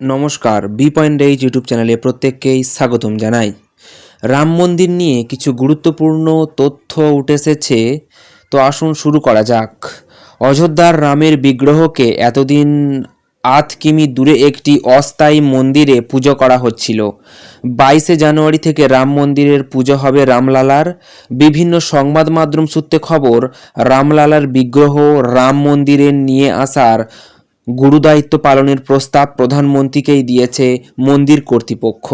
নমস্কার, B point H YouTube চ্যানেলে প্রত্যেককেই স্বাগতম জানাই। রাম মন্দির নিয়ে কিছু গুরুত্বপূর্ণ তথ্য উঠে এসেছে, তো আসুন শুরু করা যাক। অযোধ্যার রামের বিগ্রহকে এতদিন আধ কিমি দূরে একটি অস্থায়ী মন্দিরে পুজো করা হচ্ছিল। বাইশে জানুয়ারি থেকে রাম মন্দিরের পুজো হবে রামলালার। বিভিন্ন সংবাদ মাধ্যম সূত্রে খবর, রামলালার বিগ্রহ রাম মন্দিরে নিয়ে আসার গুরুদায়িত্ব পালনের প্রস্তাব প্রধানমন্ত্রীকেই দিয়েছে মন্দির কর্তৃপক্ষ।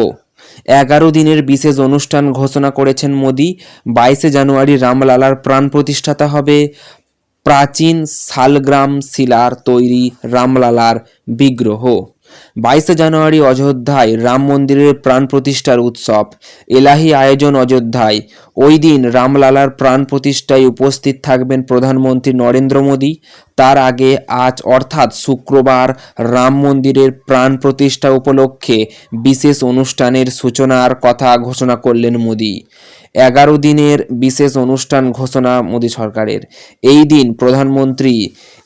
এগারো দিনের বিশেষ অনুষ্ঠান ঘোষণা করেছেন মোদী। বাইশে জানুয়ারি রামলালার প্রাণ প্রতিষ্ঠাতা হবে। প্রাচীন শালগ্রাম শিলার তৈরি রামলালার বিগ্রহ। বাইশে জানুয়ারি অযোধ্যায় রাম মন্দিরের প্রাণ প্রতিষ্ঠার উৎসব। এলাহি আয়োজন অযোধ্যায়। ওই দিন রামলালার প্রাণ প্রতিষ্ঠায় উপস্থিত থাকবেন প্রধানমন্ত্রী নরেন্দ্র মোদী। তার আগে আজ অর্থাৎ শুক্রবার রাম মন্দিরের প্রাণ প্রতিষ্ঠা উপলক্ষে বিশেষ অনুষ্ঠানের সূচনার কথা ঘোষণা করলেন মোদী। এগারো দিনের বিশেষ অনুষ্ঠান ঘোষণা মোদী সরকারের। এই দিন প্রধানমন্ত্রী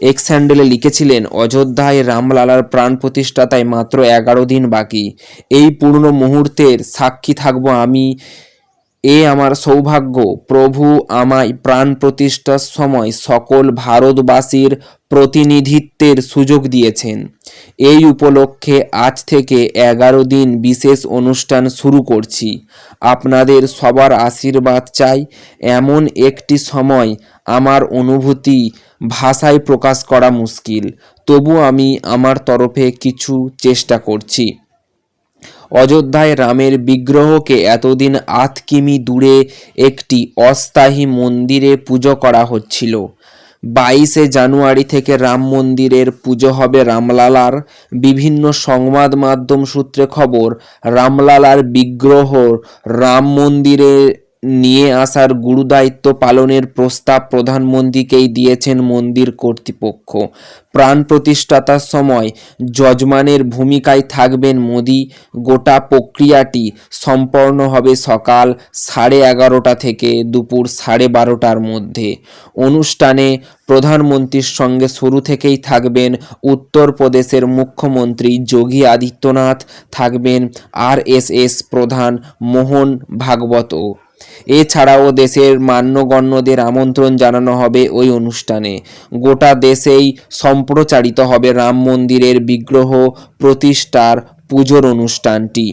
এক্স হ্যান্ডেলে লিখেছিলেন, অযোধ্যায় রামলালার প্রাণ প্রতিষ্ঠাতায় মাত্র এগারো দিন বাকি। এই পূর্ণ মুহূর্তের সাক্ষী থাকব আমি এ আমার সৌভাগ্য। প্রভু আমায় প্রাণ প্রতিষ্ঠার সময় সকল ভারতবাসীর প্রতিনিধিত্বের সুযোগ দিয়েছেন। এই উপলক্ষে আজ থেকে এগারো দিন বিশেষ অনুষ্ঠান শুরু করছি। আপনাদের সবার আশীর্বাদ চাই। এমন একটি সময় আমার অনুভূতি ভাষায় প্রকাশ করা মুশকিল। তবু আমি আমার তরফে কিছু চেষ্টা করছি। অযোধ্যায় রামের বিগ্রহকে এতদিন আধ কিমি দূরে একটি অস্থায়ী মন্দিরে পুজো করা হচ্ছিল। বাইশে জানুয়ারি থেকে রাম মন্দিরের পুজো হবে রামলালার। বিভিন্ন সংবাদ মাধ্যম সূত্রে খবর, রামলালার বিগ্রহ রাম মন্দিরে নিয়ে আসার গুরুদায়িত্ব পালনের প্রস্তাব প্রধানমন্ত্রীকেই দিয়েছেন মন্দির কর্তৃপক্ষ। প্রাণ প্রতিষ্ঠাতার সময় যজমানের ভূমিকায় থাকবেন মোদি। গোটা প্রক্রিয়াটি সম্পন্ন হবে সকাল সাড়ে এগারোটা থেকে দুপুর সাড়ে বারোটার মধ্যে। অনুষ্ঠানে প্রধানমন্ত্রীর সঙ্গে শুরু থেকেই থাকবেন উত্তরপ্রদেশের মুখ্যমন্ত্রী যোগী আদিত্যনাথ, থাকবেন আরএসএস প্রধান মোহন ভাগবতও। এছাড়াও দেশের মান্যগণ্যদের আমন্ত্রণ জানানো হবে ওই অনুষ্ঠানে। গোটা দেশেই সম্প্রচারিত হবে রাম মন্দিরের বিগ্রহ প্রতিষ্ঠার পুজোর অনুষ্ঠানটি।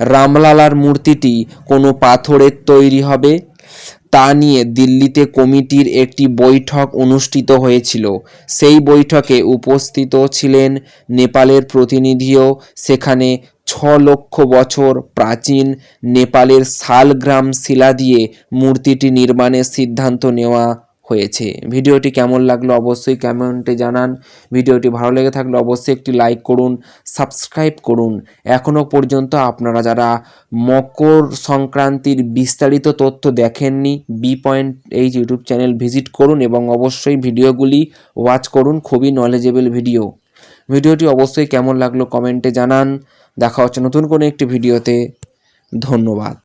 রামলালার মূর্তিটি কোনো পাথরের তৈরি হবে? তা নিয়ে দিল্লিতে কমিটির একটি বৈঠক অনুষ্ঠিত হয়েছিল। সেই বৈঠকে উপস্থিত ছিলেন নেপালের প্রতিনিধিও, সেখানে ছ লক্ষ বছর প্রাচীন নেপালের শালগ্রাম শিলা দিয়ে মূর্তিটি নির্মাণের সিদ্ধান্ত নেওয়া হয়েছে। ভিডিওটি কেমন লাগল অবশ্যই কমেন্টে জানান। ভিডিওটি ভালো লেগে থাকলে অবশ্যই একটি লাইক করুন, সাবস্ক্রাইব করুন। এখনও পর্যন্ত আপনারা যারা মকর সংক্রান্তির বিস্তারিত তথ্য দেখেননি, বি পয়েন্ট এই ইউটিউব চ্যানেল ভিজিট করুন এবং অবশ্যই ভিডিওগুলি ওয়াচ করুন। খুবই নলেজেবল ভিডিও ভিডিওটি অবশ্যই কেমন লাগল কমেন্টে জানান। দেখা হচ্ছে নতুন কোনো একটি ভিডিওতে। ধন্যবাদ।